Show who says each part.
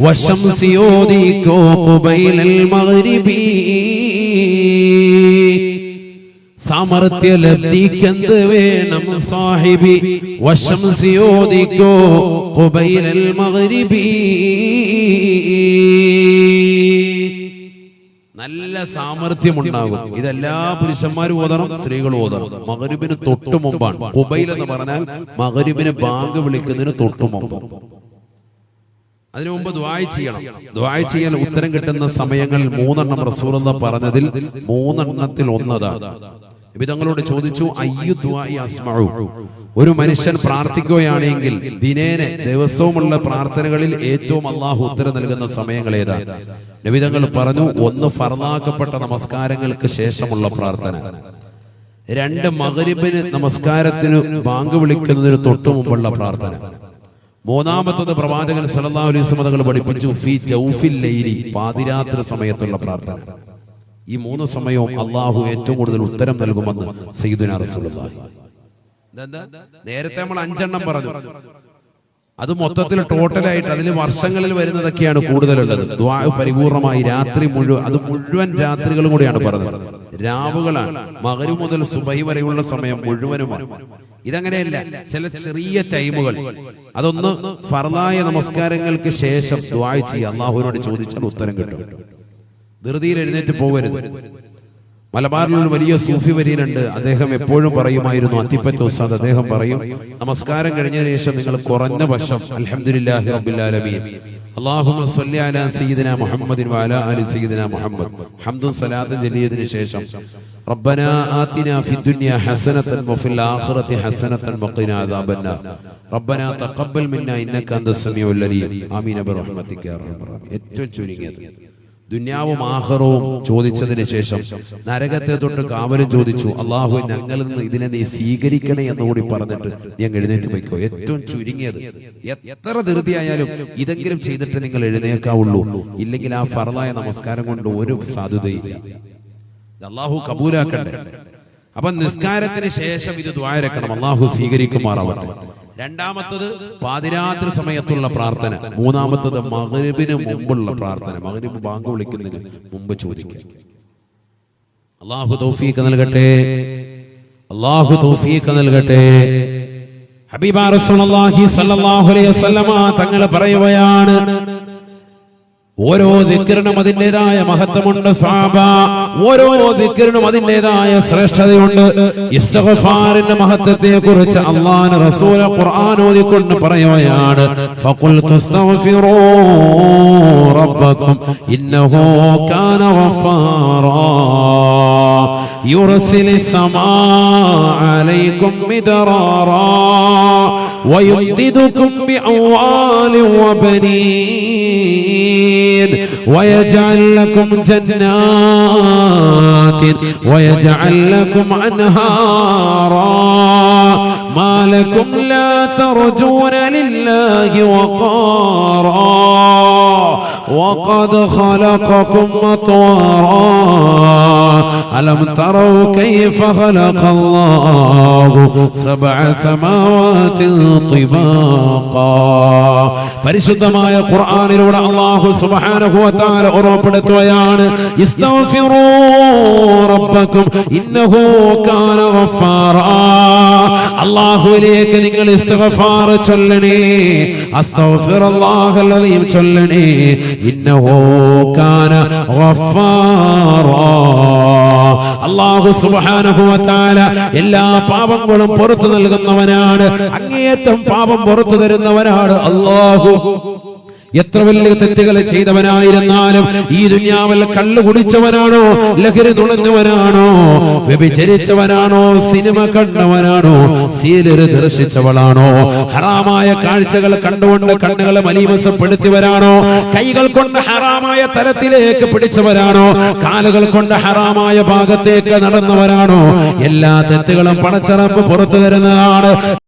Speaker 1: والشمس يوديكو قبيل المغرب സാമർത്ഥ്യ ലബ്ധിക്കെന്ത് വേണം സാഹിബി വശംസി യോദിക്കോ ഖുബൈലൽ മഗ്രിബി നല്ല സാമർഥ്യമുണ്ടാകും ഇതെല്ലാ പുരുഷന്മാരും ഓതണം സ്ത്രീകൾ ഓതണം മകരിബിന് തൊട്ടു മുമ്പാണ് കുബൈൽ എന്ന് പറഞ്ഞാൽ മകരിബിന് ബാങ്ക് വിളിക്കുന്നതിന് തൊട്ടു മുമ്പ് അതിനു മുമ്പ് ദ്വായ ചെയ്യണം. ദ്വായ ചെയ്യാൻ ഉത്തരം കിട്ടുന്ന സമയങ്ങളിൽ മൂന്നെണ്ണം റസൂറെന്ന പറഞ്ഞതിൽ മൂന്നെണ്ണത്തിൽ ഒന്നതാണ് വിധങ്ങളോട് ചോദിച്ചു അയ്യു ദ്വായി അസ്മഴു ഒരു മനുഷ്യൻ പ്രാർത്ഥിക്കുകയാണെങ്കിൽ ദിനേനെ ദിവസവുമുള്ള പ്രാർത്ഥനകളിൽ ഏറ്റവും അള്ളാഹു ഉത്തരം നൽകുന്ന സമയങ്ങൾ ഏതാണ് നബിതങ്ങൾ പറഞ്ഞു ഒന്ന് ഫർദാക്കപ്പെട്ട നമസ്കാരങ്ങൾക്ക് ശേഷമുള്ള പ്രാർത്ഥന. രണ്ട് മകരിബിന് നമസ്കാരത്തിന് ബാങ്ക് വിളിക്കുന്നതിന് തൊട്ടു മുമ്പുള്ള പ്രാർത്ഥന. മൂന്നാമത്തത് പ്രവാചകൻ സല്ലല്ലാഹു അലൈഹി വസല്ലം തങ്ങൾ പഠിപ്പിച്ചു ഫി ജൗഫിൽ ലൈലി പാതിരാത്രി സമയത്തുള്ള പ്രാർത്ഥന. ഈ മൂന്ന് സമയവും അള്ളാഹു ഏറ്റവും കൂടുതൽ ഉത്തരം നൽകുമെന്ന് സയ്യിദുനാ റസൂലുള്ളാഹി? നേരത്തെ നമ്മൾ അഞ്ചെണ്ണം പറഞ്ഞു. അത് മൊത്തത്തിൽ ടോട്ടലായിട്ട് അതിൽ വർഷങ്ങളിൽ വരുന്നതൊക്കെയാണ് കൂടുതലുള്ളത്. ദ്വാ പരിപൂർണമായി രാത്രി മുഴുവൻ അത് മുഴുവൻ രാത്രികളും കൂടിയാണ് പറഞ്ഞത്. രാവുകളാണ്. മകരു മുതൽ സുബൈ വരെയുള്ള സമയം മുഴുവനുമാണ്. ഇതങ്ങനെയല്ല. ചില ചെറിയ ടൈമുകൾ. അതൊന്ന് ഫർദായ നമസ്കാരങ്ങൾക്ക് ശേഷം വായിച്ച് ചെയ്യുക അള്ളാഹുവിനോട് ചോദിച്ചാൽ ഉത്തരം കിട്ടും. ധൃതിയിൽ എഴുന്നേറ്റ് പോകരുത്. മലബാറിലുള്ള വലിയ സൂഫി വരിയിലുണ്ട് അദ്ദേഹം എപ്പോഴും പറയുമായിരുന്നു അത്തിപ്പറ്റ ഉസ്താദ് അദ്ദേഹം പറയും. നമസ്കാരം കഴിഞ്ഞതിന് ശേഷം നിങ്ങൾ കുറഞ്ഞ വശം അൽഹംദുലില്ലാഹി റബ്ബിൽ സ്വല്ലി അലാ സയ്യിദിന മുഹമ്മദിൻ വഅലാ ആലി സയ്യിദിന മുഹമ്മദ്. ഹംദും സലാത്തും ചൊല്ലിയതിനു ശേഷം റബ്ബനാ ആതിനാ ഫിദ്ദുനിയ ഹസനതൻ വഫിൽ ആഖിറതി ഹസനതൻ വഖിനാ അദാബന്ന റബ്ബനാ തഖബ്ബൽ മിന്നാ ഇന്നക അന്തസ് സമീഉൽ അലീം. ആമീൻ. ബിറഹ്മതിക യാ ഏറ്റവും ചുരുങ്ങിയത്. ദുന്യാവും ആഹ്റവും ചോദിച്ചതിന് ശേഷം നരകത്തെ തൊട്ട് കാവലും ചോദിച്ചു അള്ളാഹു ഞങ്ങളിൽ നിന്ന് ഇതിനെ നീ സ്വീകരിക്കണേ എന്നുകൂടി പറഞ്ഞിട്ട് നീ എഴുന്നേറ്റ് പോയിക്കോ. ഏറ്റവും ചുരുങ്ങിയത് എത്ര ധൃതിയായാലും ഇതെങ്കിലും ചെയ്തിട്ട് നിങ്ങൾ എഴുന്നേക്കാവുള്ളൂ ഇല്ലെങ്കിൽ ആ ഫറലായ നമസ്കാരം കൊണ്ട് ഒരു സാധ്യതയില്ല. അള്ളാഹു കബൂലാക്കണ്ടേ അപ്പൊ നിസ്കാരത്തിന് ശേഷം ഇത് ദ്വാരക്കണം. അള്ളാഹു സ്വീകരിക്കുമാറാവട്ടെ. രണ്ടാമത്തത് പാതിരാത്രി സമയത്തുള്ള പ്രാർത്ഥന. മൂന്നാമത്തത് മകരിബിന് മുമ്പുള്ള പ്രാർത്ഥന. മകരിബ് ബാങ്ക് വിളിക്കുന്നതിന് മുമ്പ് ചോദിക്കുക. അള്ളാഹു തൗഫീഖ് നൽകട്ടെ. അള്ളാഹു തൗഫീഖ് നൽകട്ടെ. ഹബീബ റസൂലുള്ളാഹി സ്വല്ലല്ലാഹു അലൈഹി വസല്ലമ തങ്ങൾ പറയുകയാണ് ഓരോ ദിക്കറിനും അതിന്റെതായ മഹത്വമുണ്ട് സ്വാബ ഓരോ ദിക്കറിനും അതിന്റെതായ ശ്രേഷ്ഠതയുണ്ട്. ഇസ്തഫാറിന്റെ മഹത്വത്തെ കുറിച്ച് അള്ളാഹു റസൂല ഖുർആൻ പറയുകയാണ്. ഫഖുൽ തസ്തഗ്ഫിറൂ റബ്ബക്കും ഇന്നഹു കാന ഗഫാറാ. يرسل السماء عليكم مدرارا ويمددكم بأموال وبنين ويجعل لكم جنات ويجعل لكم أنهارا ما لكم لا ترجون لله وقارا وقد خلقكم أطوارا ألم تروا كيف خلق الله سبع سماوات طباقا؟ പരിശുദ്ധമായ ഖുർആനിലൂടെ അള്ളാഹു സുബ്ഹാനഹു വ തആല ഓർമ്മപ്പെടുത്തുകയാണ്. ഇസ്തഗ്ഫിറൂ ഇന്നഹു കാന അള്ളാഹുവിലേക്ക് നിങ്ങൾ ഇസ്തിഗ്ഫാർ ചൊല്ലണേ. ചൊല്ലണേ. ഇന്നഹു കാന ഗഫാറാ. അള്ളാഹു സുബാനുഭവത്താല എല്ലാ പാപങ്ങളും പുറത്തു നൽകുന്നവനാണ്. അങ്ങേയറ്റം പാപം പുറത്തു തരുന്നവനാണ് അള്ളാഹു എത്ര വലിയ തെറ്റുകൾ ചെയ്തവനായിരുന്നാലും ഈ ദുന്യാവിൽ കള്ളു കുടിച്ചവനാണോ ലഹരി തുളഞ്ഞവനാണോ വ്യഭിചരിച്ചവനാണോ സിനിമ കണ്ടവനാണോ സീലര് ദർശിച്ചവളാണോ ഹറാമായ കാഴ്ചകൾ കണ്ടുകൊണ്ട് കണ്ണുകളെ മലീമസപ്പെടുത്തിയവരാണോ കൈകൾ കൊണ്ട് ഹറാമായ തലത്തിലേക്ക് പിടിച്ചവരാണോ കാലുകൾ കൊണ്ട് ഹറാമായ ഭാഗത്തേക്ക് നടന്നവരാണോ എല്ലാ തെറ്റുകളും പണച്ചറപ്പ് പുറത്തു തരുന്നതാണ്.